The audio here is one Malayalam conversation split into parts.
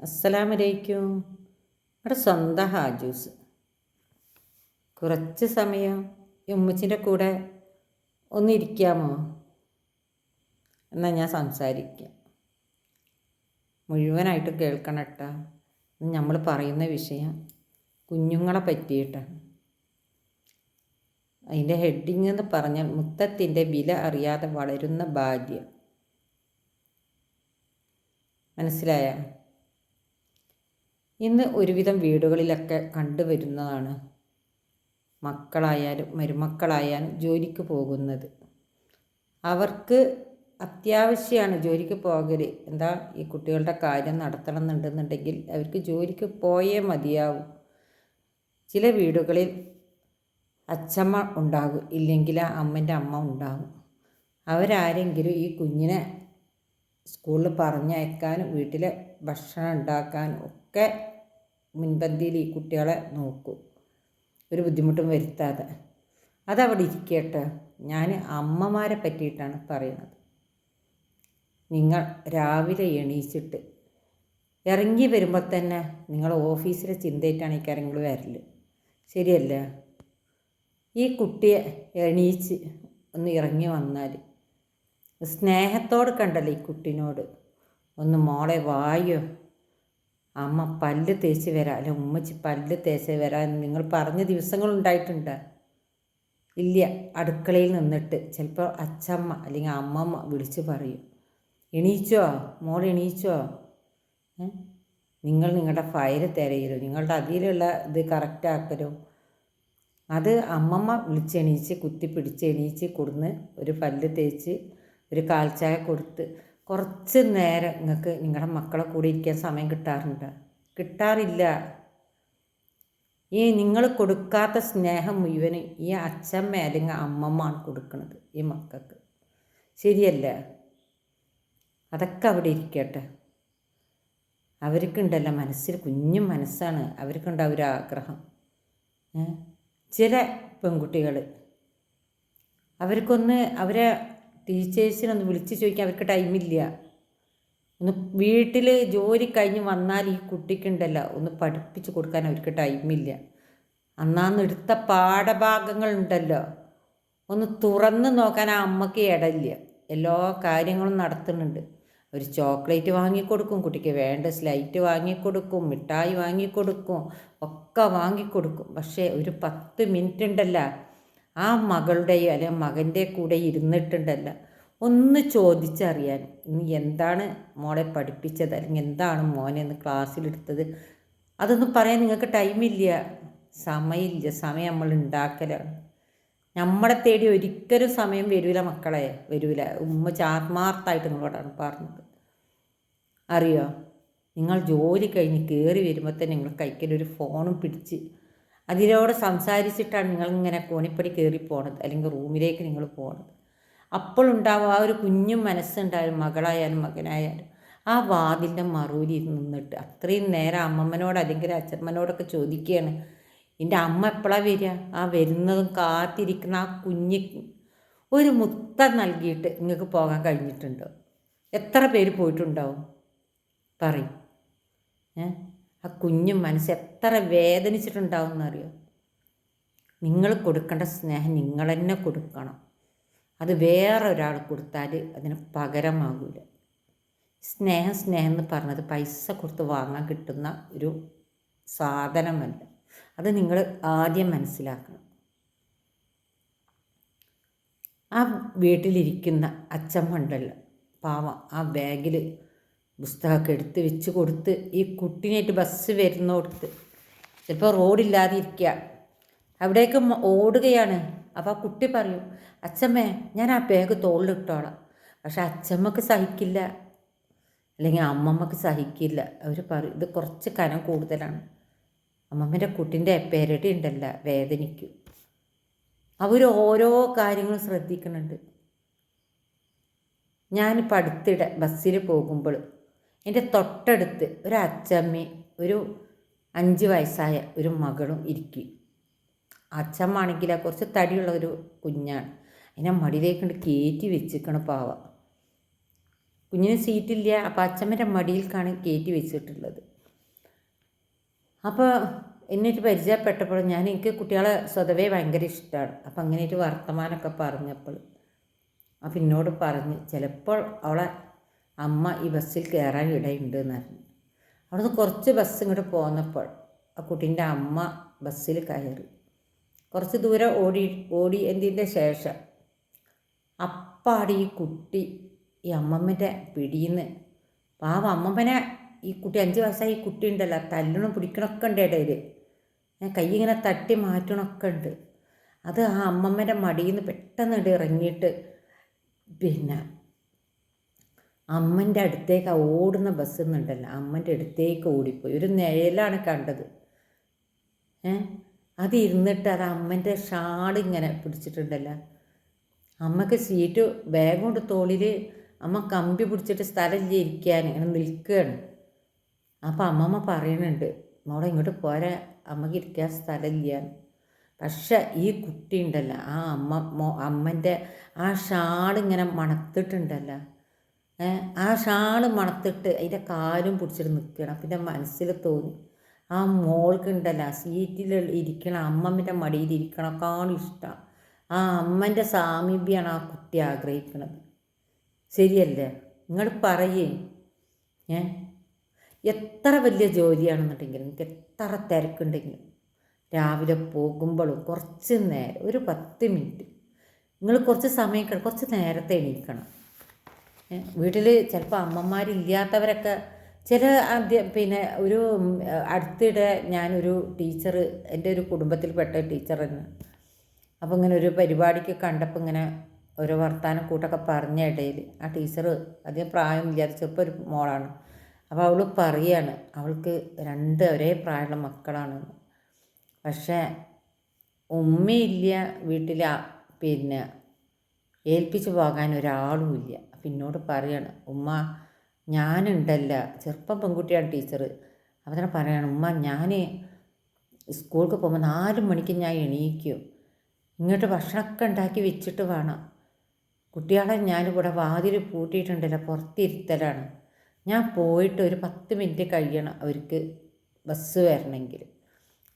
അസ്സലാമലൈക്കും. അവിടെ സ്വന്തം ഹാജൂസ്. കുറച്ച് സമയം ഉമ്മച്ചിന്റെ കൂടെ ഒന്നിരിക്കാമോ എന്നാൽ ഞാൻ സംസാരിക്കാം. മുഴുവനായിട്ട് കേൾക്കണം കേട്ടോ. നമ്മൾ പറയുന്ന വിഷയം കുഞ്ഞുങ്ങളെ പറ്റിയിട്ടാണ്. അതിന്റെ ഹെഡിങ് എന്ന് പറഞ്ഞാൽ മുത്തത്തിന്റെ വില അറിയാതെ വളരുന്ന ഭാഗ്യം. മനസ്സിലായ? ഇന്ന് ഒരുവിധം വീടുകളിലൊക്കെ കണ്ടുവരുന്നതാണ് മക്കളായാലും മരുമക്കളായാലും ജോലിക്ക് പോകുന്നത്. അവർക്ക് അത്യാവശ്യമാണ് ജോലിക്ക് പോകൽ. എന്താ ഈ കുട്ടികളുടെ കാര്യം നടത്തണം എന്നുണ്ടെന്നുണ്ടെങ്കിൽ അവർക്ക് ജോലിക്ക് പോയേ മതിയാവും. ചില വീടുകളിൽ അച്ഛമ്മ ഉണ്ടാകും ഇല്ലെങ്കിൽ ആ അമ്മന്റെ അമ്മ ഉണ്ടാകും. അവരാരെങ്കിലും ഈ കുഞ്ഞിനെ സ്കൂളിൽ പറഞ്ഞയക്കാനും വീട്ടിലെ ഭക്ഷണം ഉണ്ടാക്കാനും ഒക്കെ മുൻപന്തിയിൽ ഈ കുട്ടികളെ നോക്കും. ഒരു ബുദ്ധിമുട്ടും വരുത്താതെ. അതവിടെ ഇരിക്കട്ടെ ഞാൻ അമ്മമാരെ പറ്റിയിട്ടാണ് പറയുന്നത് നിങ്ങൾ രാവിലെ എണീച്ചിട്ട് ഇറങ്ങി വരുമ്പോൾ തന്നെ നിങ്ങൾ ഓഫീസിലെ ചിന്തയിട്ടാണ് ഈ കാര്യങ്ങൾ വരൽ ശരിയല്ല? ഈ കുട്ടിയെ എണീച്ച് ഒന്ന് ഇറങ്ങി വന്നാൽ സ്നേഹത്തോട് കണ്ടല്ലോ ഈ കുട്ടിനോട്. ഒന്ന് മോളെ വായോ. അമ്മ പല്ല് തേച്ച് വരാം. അല്ലെ ഉമ്മച്ചി പല്ല് തേച്ച് വരാം എന്ന് നിങ്ങൾ പറഞ്ഞ ദിവസങ്ങളുണ്ടായിട്ടുണ്ട്. ഇല്ല അടുക്കളയിൽ നിന്നിട്ട്. ചിലപ്പോൾ അച്ചമ്മ അല്ലെങ്കിൽ അമ്മമ്മ വിളിച്ച് പറയും. എണീച്ചോ? മോൾ എണീച്ചോ? നിങ്ങൾ നിങ്ങളുടെ ഫയൽ തിരയലും നിങ്ങളുടെ അതിലുള്ള ഇത് കറക്റ്റ് അത് അമ്മമ്മ വിളിച്ചെണീച്ച് കുത്തി പിടിച്ച് എണീച്ച് കൊടുന്ന് ഒരു പല്ല് തേച്ച് ഒരു കാൽച്ചായ കൊടുത്ത് കുറച്ച് നേരം നിങ്ങൾക്ക് നിങ്ങളുടെ മക്കളെ കൂടെ ഇരിക്കാൻ സമയം കിട്ടാറുണ്ട്? കിട്ടാറില്ല. ഈ നിങ്ങൾ കൊടുക്കാത്ത സ്നേഹം മുഴുവൻ ഈ അച്ഛമ്മ അല്ലെങ്കിൽ അമ്മമ്മയാണ് കൊടുക്കുന്നത് ഈ മക്കൾക്ക്. ശരിയല്ല? അതൊക്കെ അവിടെ ഇരിക്കട്ടെ. അവർക്കുണ്ടല്ലോ മനസ്സിൽ കുഞ്ഞു മനസ്സാണ്. അവർക്കുണ്ടാവും ഒരു ആഗ്രഹം. ചില പെൺകുട്ടികൾ. അവർക്കൊന്ന് അവരെ ടീച്ചേഴ്സിനൊന്ന് വിളിച്ച് ചോദിക്കാൻ അവർക്ക് ടൈമില്ല. ഒന്ന് വീട്ടിൽ ജോലി കഴിഞ്ഞ് വന്നാൽ ഈ കുട്ടിക്കുണ്ടല്ലോ ഒന്ന് പഠിപ്പിച്ച് കൊടുക്കാൻ അവർക്ക് ടൈമില്ല. അന്നാന്ന് എടുത്ത പാഠഭാഗങ്ങളുണ്ടല്ലോ. ഒന്ന് തുറന്ന് നോക്കാൻ ആ അമ്മയ്ക്ക് ഇടയില്ല. എല്ലാ കാര്യങ്ങളും നടത്തുന്നുണ്ട്. ഒരു ചോക്ലേറ്റ് വാങ്ങിക്കൊടുക്കും കുട്ടിക്ക് വേണ്ട സ്ലൈറ്റ് വാങ്ങിക്കൊടുക്കും മിഠായി വാങ്ങിക്കൊടുക്കും ഒക്കെ വാങ്ങിക്കൊടുക്കും. പക്ഷേ ഒരു പത്ത് മിനിറ്റ് ഉണ്ടല്ലോ ആ മകളുടെയോ അല്ലെങ്കിൽ മകന്റെ കൂടെ ഇരുന്നിട്ടുണ്ടല്ല. ഒന്ന് ചോദിച്ചറിയാൻ. ഇനി എന്താണ് മോളെ പഠിപ്പിച്ചത്? അല്ലെങ്കിൽ എന്താണ് മോനെ ഒന്ന് ക്ലാസ്സിലെടുത്തത്? അതൊന്നും പറയാൻ നിങ്ങൾക്ക് ടൈമില്ല. സമയമില്ല. സമയം നമ്മൾ ഉണ്ടാക്കലാണ്. നമ്മളെ തേടി ഒരിക്കലും സമയം വരൂല മക്കളെ. വരൂല. ഉമ്മ ആത്മാർത്ഥമായിട്ട് നിങ്ങളോടാണ് പറഞ്ഞത്. അറിയോ? നിങ്ങൾ ജോലി കഴിഞ്ഞ് കയറി വരുമ്പോൾ തന്നെ നിങ്ങൾ കൈക്കലൊരു ഫോണും പിടിച്ച് അതിനോട് സംസാരിച്ചിട്ടാണ് നിങ്ങളിങ്ങനെ കോണിപ്പടി കയറി പോണത് അല്ലെങ്കിൽ റൂമിലേക്ക് നിങ്ങൾ പോണത്. അപ്പോഴുണ്ടാവും ആ ഒരു കുഞ്ഞും മനസ്സുണ്ടായാലും മകളായാലും മകനായാലും ആ വാതിലിന്റെ മറുപടി നിന്നിട്ട് അത്രയും നേരം അമ്മമ്മനോട് അല്ലെങ്കിൽ അച്ഛമ്മനോടൊക്കെ ചോദിക്കുകയാണ് എന്റെ അമ്മ എപ്പോഴാണ് വരിക? ആ വരുന്നതും കാത്തിരിക്കുന്ന ആ കുഞ്ഞ് ഒരു മുത്ത നൽകിയിട്ട് നിങ്ങൾക്ക് പോകാൻ കഴിഞ്ഞിട്ടുണ്ടോ? എത്ര പേര് പോയിട്ടുണ്ടാവും? പറയും. ഏ? ആ കുഞ്ഞു മനസ്സ് എത്ര വേദനിച്ചിട്ടുണ്ടാവും എന്നറിയോ നിങ്ങൾ കൊടുക്കേണ്ട സ്നേഹം നിങ്ങൾ തന്നെ കൊടുക്കണം. അത് വേറെ ഒരാൾ കൊടുത്താൽ അതിന് പകരമാകില്ല സ്നേഹം സ്നേഹം എന്ന് പറഞ്ഞത് പൈസ കൊടുത്ത് വാങ്ങാൻ കിട്ടുന്ന ഒരു സാധനമല്ല. അത് നിങ്ങൾ ആദ്യം മനസ്സിലാക്കണം. ആ വീട്ടിലിരിക്കുന്ന അച്ഛമ്മ ഉണ്ടല്ലോ പാവം ആ ബാഗിൽ പുസ്തകമൊക്കെ എടുത്ത് വെച്ച് കൊടുത്ത് ഈ കുട്ടീനായിട്ട് ബസ് വരുന്നോടത്ത്. ചിലപ്പോൾ റോഡില്ലാതെ ഇരിക്കുക അവിടേക്ക് ഓടുകയാണ്. അപ്പോൾ ആ കുട്ടി പറയും അച്ഛമ്മേ ഞാൻ ആ ബാഗ് തോളിലിട്ടോളാം പക്ഷെ അച്ഛമ്മക്ക് സഹിക്കില്ല. അല്ലെങ്കിൽ അമ്മമ്മക്ക് സഹിക്കില്ല. അവർ പറയും ഇത് കുറച്ച് കനം കൂടുതലാണ്. അമ്മമ്മേന്റെ കുട്ടിന്റെ പെരടി ഉണ്ടല്ല വേദനിക്കും. അവർ ഓരോ കാര്യങ്ങളും ശ്രദ്ധിക്കുന്നുണ്ട് ഞാൻ അടുത്തിടെ ബസ്സിൽ പോകുമ്പോൾ എന്റെ തൊട്ടടുത്ത് ഒരു അച്ചമ്മയും ഒരു അഞ്ച് വയസ്സായ ഒരു മകളും ഇരിക്കും. അച്ചമ്മാണെങ്കിൽ കുറച്ച് തടിയുള്ള ഒരു കുഞ്ഞാണ്. അതിനെ മടിയിലേക്ക് കയറ്റി വെച്ചിരിക്കണ പാവ. കുഞ്ഞിന് സീറ്റില്ല അപ്പോൾ അച്ചമ്മന്റെ മടിയിൽക്കാണ് കയറ്റി വെച്ചിട്ടുള്ളത്. അപ്പോൾ എന്നിട്ട് പരിചയപ്പെട്ടപ്പോൾ ഞാൻ എനിക്ക് കുട്ടികളെ സ്വതവേ ഭയങ്കര ഇഷ്ടമാണ്. അപ്പം അങ്ങനെയൊരു വർത്തമാനമൊക്കെ പറഞ്ഞപ്പോൾ അപ്പം എന്നോട് പറഞ്ഞ് ചിലപ്പോൾ അവളെ അമ്മ ഈ ബസ്സിൽ കയറാൻ ഇടയുണ്ട് എന്ന് പറഞ്ഞു അവിടുന്ന് കുറച്ച് ബസ് ഇങ്ങോട്ട് പോന്നപ്പോൾ ആ കുട്ടീന്റെ അമ്മ ബസ്സിൽ കയറി. കുറച്ച് ദൂരം ഓടി ഓടി എന്തിന്റെ ശേഷം അപ്പാടി ഈ കുട്ടി ഈ അമ്മമ്മന്റെ പിടിയിന്ന്. പാവം അമ്മമ്മനെ ഈ കുട്ടി അഞ്ച് വയസ്സായി ഈ കുട്ടി ഉണ്ടല്ലോ തല്ലണം പിടിക്കണമൊക്കെ ഉണ്ട് ഇടയിൽ. ഞാൻ കൈ ഇങ്ങനെ തട്ടി മാറ്റണമൊക്കെ ഉണ്ട്. അത് ആ അമ്മമ്മന്റെ മടിയിൽ നിന്ന് പെട്ടെന്ന് ഇറങ്ങിയിട്ട് പിന്നെ അമ്മന്റെ അടുത്തേക്ക് ഓടുന്ന ബസ് എന്നുണ്ടല്ലോ അമ്മന്റെ അടുത്തേക്ക് ഓടിപ്പോയി. ഒരു നിഴലാണ് കണ്ടത്. ഏ? അത് ഇരുന്നിട്ട് അത് അമ്മന്റെ ഷാളിങ്ങനെ പിടിച്ചിട്ടുണ്ടല്ലോ. അമ്മയ്ക്ക് സീറ്റ് ബാഗ് കൊണ്ട് തോളിൽ അമ്മ കമ്പി പിടിച്ചിട്ട് സ്ഥലമില്ല ഇരിക്കാൻ ഇങ്ങനെ നിൽക്കുകയാണ്. അപ്പോൾ അമ്മമ്മ പറയുന്നുണ്ട് മോളെ ഇങ്ങോട്ട് പോരാ അമ്മയ്ക്ക് ഇരിക്കാൻ സ്ഥലമില്ല. പക്ഷെ ഈ കുട്ടി ഉണ്ടല്ലോ ആ അമ്മ മോ അമ്മന്റെ ആ ഷാളിങ്ങനെ മണത്തിട്ടുണ്ടല്ലോ. ആ ഷാൾ മണത്തിട്ട് അതിന്റെ കാലും പിടിച്ചിട്ട് നിൽക്കണം പിന്നെ മനസ്സിൽ തോന്നി ആ മോൾക്ക് ഉണ്ടല്ലോ സീറ്റിൽ ഇരിക്കണം അമ്മമ്മന്റെ മടിയിൽ ഇരിക്കണക്കാളും ഇഷ്ടം. ആ അമ്മന്റെ സാമീപ്യമാണ് ആ കുട്ടി ആഗ്രഹിക്കുന്നത് ശരിയല്ലേ? നിങ്ങൾ പറയേ. ഏ എത്ര വലിയ ജോലിയാണെന്നുണ്ടെങ്കിലും എനിക്ക് എത്ര തിരക്കുണ്ടെങ്കിലും രാവിലെ പോകുമ്പോഴും കുറച്ച് നേരം ഒരു പത്ത് മിനിറ്റ് നിങ്ങൾ കുറച്ച് സമയം കുറച്ച് നേരത്തെ എണീക്കണം. വീട്ടിൽ ചിലപ്പോൾ അമ്മമാരില്ലാത്തവരൊക്കെ ചില അധ്യ പിന്നെ ഒരു അടുത്തിടെ ഞാനൊരു ടീച്ചർ എന്റെ ഒരു കുടുംബത്തിൽപ്പെട്ട ടീച്ചർ അപ്പോൾ ഇങ്ങനെ ഒരു പരിപാടിക്ക് കണ്ടപ്പോൾ ഇങ്ങനെ ഓരോ വർത്തമാനം കൂട്ടൊക്കെ പറഞ്ഞ ഇടയിൽ ആ ടീച്ചർ അധികം പ്രായം വിചാരിച്ചപ്പോൾ ഒരു മോളാണ്. അപ്പോൾ അവൾ പറയാണ് അവൾക്ക് രണ്ട് ഒരേ പ്രായമുള്ള മക്കളാണ് പക്ഷേ ഉമ്മയില്ല വീട്ടിൽ പിന്നെ ഏൽപ്പിച്ചു പോകാൻ ഒരാളുമില്ല. അപ്പം എന്നോട് പറയാണ് ഉമ്മ ഞാനുണ്ടല്ല. ചെറുപ്പം പെൺകുട്ടിയാണ് ടീച്ചർ. അവനെ പറയാണ് ഉമ്മ ഞാൻ സ്കൂൾക്ക് പോകുമ്പോൾ നാല് മണിക്ക് ഞാൻ എണീക്കും. ഇങ്ങോട്ട് ഭക്ഷണമൊക്കെ ഉണ്ടാക്കി വെച്ചിട്ട് വേണം. കുട്ടികളെ ഞാനിവിടെ വാതിൽ പൂട്ടിയിട്ടുണ്ടല്ലോ പുറത്തിരുത്തലാണ്. ഞാൻ പോയിട്ട് ഒരു പത്ത് മിനിറ്റ് കഴിയണം അവർക്ക് ബസ് വരണമെങ്കിൽ.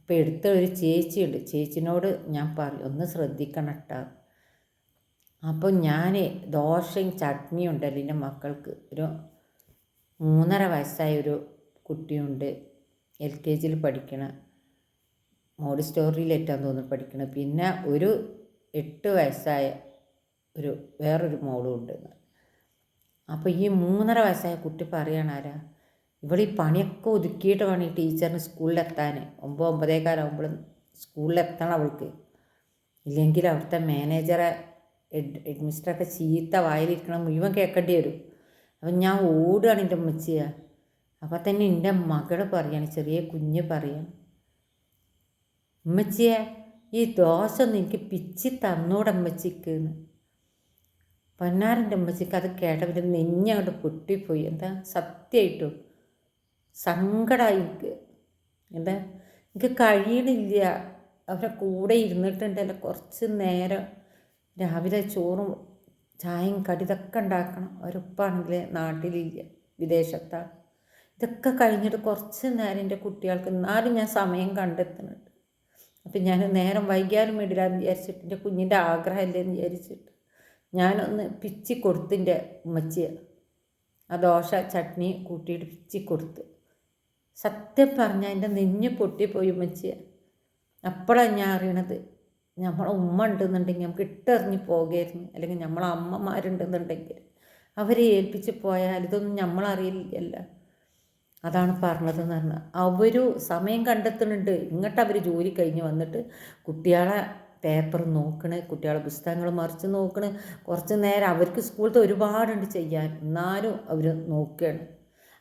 അപ്പോൾ എടുത്ത ഒരു ചേച്ചിയുണ്ട്. ചേച്ചിനോട് ഞാൻ പറയും ഒന്ന് ശ്രദ്ധിക്കണം കേട്ടോ അപ്പോൾ ഞാൻ ദോശയും ചട്നിയും ഉണ്ടല്ലോ എന്റെ മക്കൾക്ക്. ഒരു മൂന്നര വയസ്സായ ഒരു കുട്ടിയുണ്ട്. എൽ കെ ജിയിൽ പഠിക്കണ. മോഡി സ്റ്റോറിയിലേറ്റാന്ന് തോന്നുന്നു പഠിക്കണം പിന്നെ ഒരു എട്ട് വയസ്സായ ഒരു വേറൊരു മോളും ഉണ്ട് അപ്പോൾ ഈ മൂന്നര വയസ്സായ കുട്ടി പറയണ ആരാ? ഇവളീ പണിയൊക്കെ ഒതുക്കിയിട്ട് വേണം ഈ ടീച്ചറിന് സ്കൂളിലെത്താൻ ഒമ്പത് ഒമ്പതേക്കാലാവുമ്പോഴും സ്കൂളിലെത്തണം അവൾക്ക്. ഇല്ലെങ്കിൽ അവിടുത്തെ മാനേജറെ ഹെഡ് മിസ്റ്ററൊക്കെ ചീത്ത വായിലിരിക്കണം മുഴുവൻ കേൾക്കേണ്ടി വരും. അപ്പം ഞാൻ ഓടുകയാണ് എന്റെ ഉമ്മച്ചിയ. അപ്പം തന്നെ എന്റെ മകൾ പറയാണ് ചെറിയ കുഞ്ഞ് പറയാണ് ഉമ്മച്ചിയെ ഈ ദോശ ഒന്ന് എനിക്ക് പിച്ചി തന്നോടെ ഉമ്മച്ചിക്ക് എന്ന്. പൊന്നാരന്റെ ഉമ്മച്ചിക്ക് അത് കേട്ടപ്പോൾ നെഞ്ഞങ്ങോട്ട് പൊട്ടിപ്പോയി. എന്താ? സത്യമായിട്ടും സങ്കടമായി എനിക്ക്. എന്താ? എനിക്ക് കഴിയണില്ല. അവരുടെ കൂടെ ഇരുന്നിട്ടുണ്ടല്ലോ കുറച്ച് നേരം. രാവിലെ ചോറും ചായയും കടി ഇതൊക്കെ ഉണ്ടാക്കണം. ഒരുപ്പാണെങ്കിൽ നാട്ടിലില്ല വിദേശത്താണ് ഇതൊക്കെ കഴിഞ്ഞിട്ട് കുറച്ച് നേരം എന്റെ കുട്ടികൾക്ക് എന്നാലും ഞാൻ സമയം കണ്ടെത്തുന്നുണ്ട്. അപ്പം ഞാൻ നേരം വൈകിയാലും വേണ്ടില്ലാന്ന് വിചാരിച്ചിട്ട് എന്റെ കുഞ്ഞിന്റെ ആഗ്രഹമില്ലെന്ന് വിചാരിച്ചിട്ട് ഞാനൊന്ന് പിച്ചി കൊടുത്തിന്റെ ഉമ്മച്ചിയെ. ആ ദോശ ചട്നി കൂട്ടിയിട്ട് പിച്ചി കൊടുത്ത്. സത്യം പറഞ്ഞാൽ എന്റെ നെഞ്ഞ് പൊട്ടിപ്പോയി ഉമ്മച്ചിയെ. അപ്പോഴാണ് ഞാൻ അറിയണത് നമ്മളെ ഉമ്മ ഉണ്ടെന്നുണ്ടെങ്കിൽ നമുക്ക് ഇട്ടെറിഞ്ഞ് പോകായിരുന്നു. അല്ലെങ്കിൽ നമ്മളെ അമ്മമാരുണ്ടെന്നുണ്ടെങ്കിൽ അവരെ ഏൽപ്പിച്ച് പോയാൽ ഇതൊന്നും നമ്മളറിയില്ല അതാണ് പറഞ്ഞതെന്ന് പറഞ്ഞാൽ അവർ സമയം കണ്ടെത്തുന്നുണ്ട്. ഇങ്ങോട്ട് അവർ ജോലി കഴിഞ്ഞ് വന്നിട്ട് കുട്ടികളെ പേപ്പർ നോക്കണേ കുട്ടികളെ പുസ്തകങ്ങൾ മറിച്ച് നോക്കണ്. കുറച്ച് നേരം അവർക്ക് സ്കൂളത്തെ ഒരുപാടുണ്ട് ചെയ്യാൻ. എന്നാലും അവർ നോക്കുകയാണ്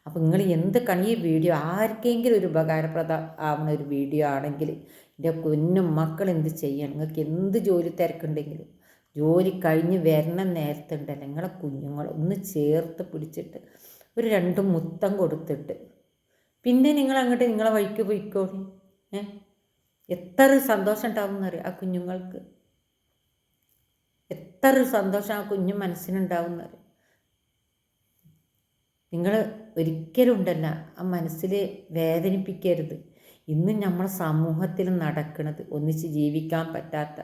അപ്പോൾ നിങ്ങൾ എന്ത് കണി ഈ വീഡിയോ ആർക്കെങ്കിലും ഒരു ഉപകാരപ്രദ ആവുന്ന ഒരു വീഡിയോ ആണെങ്കിൽ എന്റെ കുഞ്ഞും മക്കൾ എന്ത് ചെയ്യണം? നിങ്ങൾക്ക് എന്ത് ജോലി തിരക്കുണ്ടെങ്കിലും ജോലി കഴിഞ്ഞ് വരണ നേരത്തുണ്ടല്ലോ നിങ്ങളെ കുഞ്ഞുങ്ങൾ ഒന്ന് ചേർത്ത് പിടിച്ചിട്ട് ഒരു രണ്ട് മുത്തം കൊടുത്തിട്ട് പിന്നെ നിങ്ങൾ അങ്ങോട്ട് നിങ്ങളെ വഴിക്ക് പോയിക്കോളി. ഏ? എത്ര സന്തോഷം ഉണ്ടാവും എന്നറിയാം ആ കുഞ്ഞുങ്ങൾക്ക്? എത്ര സന്തോഷം ആ കുഞ്ഞു മനസ്സിനുണ്ടാവും എന്നറിയാം നിങ്ങൾ ഒരിക്കലും ഉണ്ടല്ല ആ മനസ്സിൽ വേദനിപ്പിക്കരുത്. ഇന്ന് നമ്മുടെ സമൂഹത്തിൽ നടക്കുന്നത് ഒന്നിച്ച് ജീവിക്കാൻ പറ്റാത്ത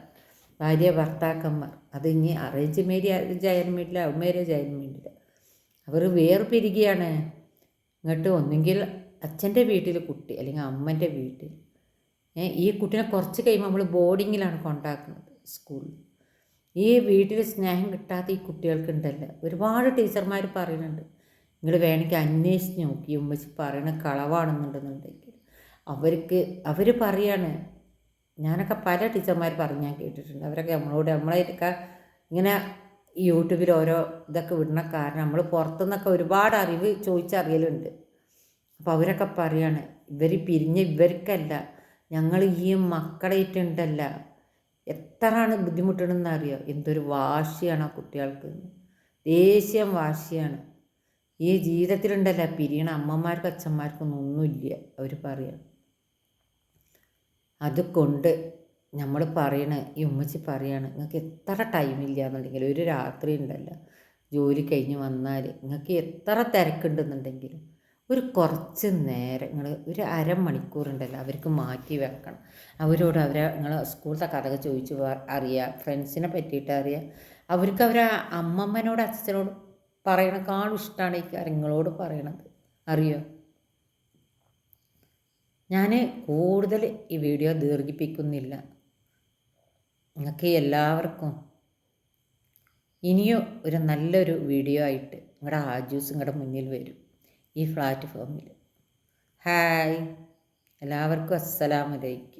ഭാര്യ ഭർത്താക്കന്മാർ. അത് ഇനി അറേഞ്ച് മേരേജ് ആയാലും വേണ്ടില്ല ലവ് മേരേജ് ആയാലും വേണ്ടില്ല അവർ വേർപിരികയാണ്. ഇങ്ങോട്ട് ഒന്നുകിൽ അച്ഛന്റെ വീട്ടിൽ കുട്ടി അല്ലെങ്കിൽ അമ്മന്റെ വീട്ടിൽ. ഈ കുട്ടീനെ കുറച്ച് കഴിയുമ്പോൾ നമ്മൾ ബോർഡിങ്ങിലാണ് കൊണ്ടാക്കുന്നത് സ്കൂളിൽ ഈ വീട്ടിൽ സ്നേഹം കിട്ടാത്ത ഈ കുട്ടികൾക്കുണ്ടല്ലോ. ഒരുപാട് ടീച്ചർമാർ പറയുന്നുണ്ട്. നിങ്ങൾ വേണമെങ്കിൽ അന്വേഷിച്ച് നോക്കി. ഉമ്മച്ചി പറയണ കളവാണെന്നുണ്ടെന്നുണ്ടെങ്കിൽ. അവർക്ക് അവർ പറയാണ്. ഞാനൊക്കെ പല ടീച്ചർമാർ പറഞ്ഞ് ഞാൻ കേട്ടിട്ടുണ്ട്. അവരൊക്കെ നമ്മളോട് നമ്മളൊക്കെ ഇങ്ങനെ യൂട്യൂബിൽ ഓരോ ഇതൊക്കെ വിടണ കാരണം നമ്മൾ പുറത്തുനിന്നൊക്കെ ഒരുപാട് അറിവ് ചോദിച്ചറിയലുണ്ട്. അപ്പോൾ അവരൊക്കെ പറയാണ് ഇവർ പിരിഞ്ഞ ഇവർക്കല്ല ഞങ്ങൾ ഈ മക്കളായിട്ടുണ്ടല്ല എത്രയാണ് ബുദ്ധിമുട്ടണമെന്ന് അറിയോ? എന്തൊരു വാശിയാണ് ആ കുട്ടികൾക്ക്. ദേഷ്യം വാശിയാണ്. ഈ ജീവിതത്തിലുണ്ടല്ല പിരിയണ അമ്മമാർക്കും അച്ഛന്മാർക്കൊന്നും ഒന്നുമില്ല അവർ പറയണം. അതുകൊണ്ട് നമ്മൾ പറയണ ഈ ഉമ്മച്ചി പറയാണ് നിങ്ങൾക്ക് എത്ര ടൈമില്ല എന്നുണ്ടെങ്കിൽ ഒരു രാത്രി ഉണ്ടല്ലോ ജോലി കഴിഞ്ഞ് വന്നാൽ നിങ്ങൾക്ക് എത്ര തിരക്കുണ്ടെന്നുണ്ടെങ്കിലും ഒരു കുറച്ച് നേരം നിങ്ങൾ ഒരു അരമണിക്കൂറുണ്ടല്ലോ അവർക്ക് മാറ്റി വെക്കണം. അവരോട് അവരെ നിങ്ങൾ സ്കൂളത്തെ കഥകൾ ചോദിച്ച് അറിയാം ഫ്രണ്ട്സിനെ പറ്റിയിട്ട് അറിയാം. അവർക്ക് അവരെ അമ്മമ്മനോട് അച്ഛനോട് പറയണക്കാളും ഇഷ്ടമാണ് ഈ കാര്യങ്ങളോട് പറയണത്. അറിയോ? ഞാൻ കൂടുതൽ ഈ വീഡിയോ ദീർഘിപ്പിക്കുന്നില്ല. നിങ്ങൾക്ക് എല്ലാവർക്കും ഇനിയും ഒരു നല്ലൊരു വീഡിയോ ആയിട്ട് നിങ്ങളുടെ ആജൂസ് നിങ്ങളുടെ മുന്നിൽ വരും ഈ പ്ലാറ്റ്ഫോമിൽ ഹായ്. എല്ലാവർക്കും അസ്സലാമലൈക്കും